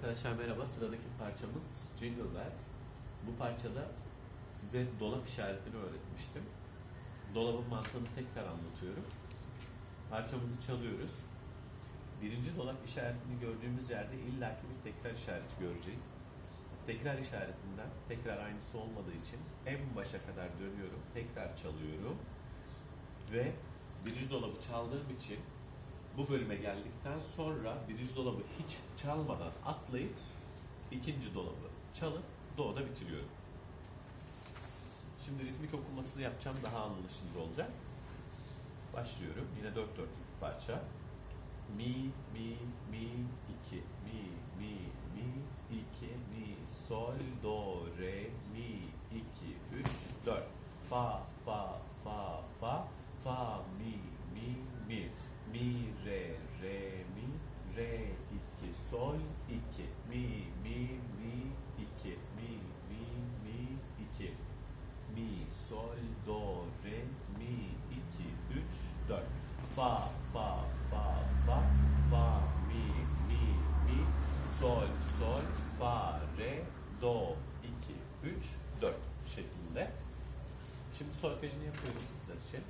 Arkadaşlar merhaba. Sıradaki parçamız Jingle Bells. Bu parçada size dolap işaretini öğretmiştim. Dolabın mantığını tekrar anlatıyorum. Parçamızı çalıyoruz. Birinci dolap işaretini gördüğümüz yerde illaki bir tekrar işareti göreceğiz. Tekrar işaretinden tekrar aynısı olmadığı için en başa kadar dönüyorum. Tekrar çalıyorum. Ve birinci dolabı çaldığım için bu bölüme geldikten sonra birinci dolabı hiç çalmadan atlayıp ikinci dolabı çalıp doğuda bitiriyorum. Şimdi ritmik okumasını yapacağım daha anlaşılır olacak. Başlıyorum. Yine dört dörtlük parça. Mi, mi, mi, iki. Mi, mi, mi, iki. Mi, sol, do, re, mi, iki, üç, dört. Fa, fa, fa, fa. Fa, mi, mi, mi. Mi, re, re, mi. Re, iki, sol, iki. Mi, mi, mi, iki. Mi, mi, mi, iki. Mi, sol, do, re, mi, iki, üç, dört. Fa, fa, fa, fa, fa, mi, mi, mi, sol, sol, fa, re, do, iki, üç, dört şeklinde. Şimdi solfejini yapıyorum sizler için.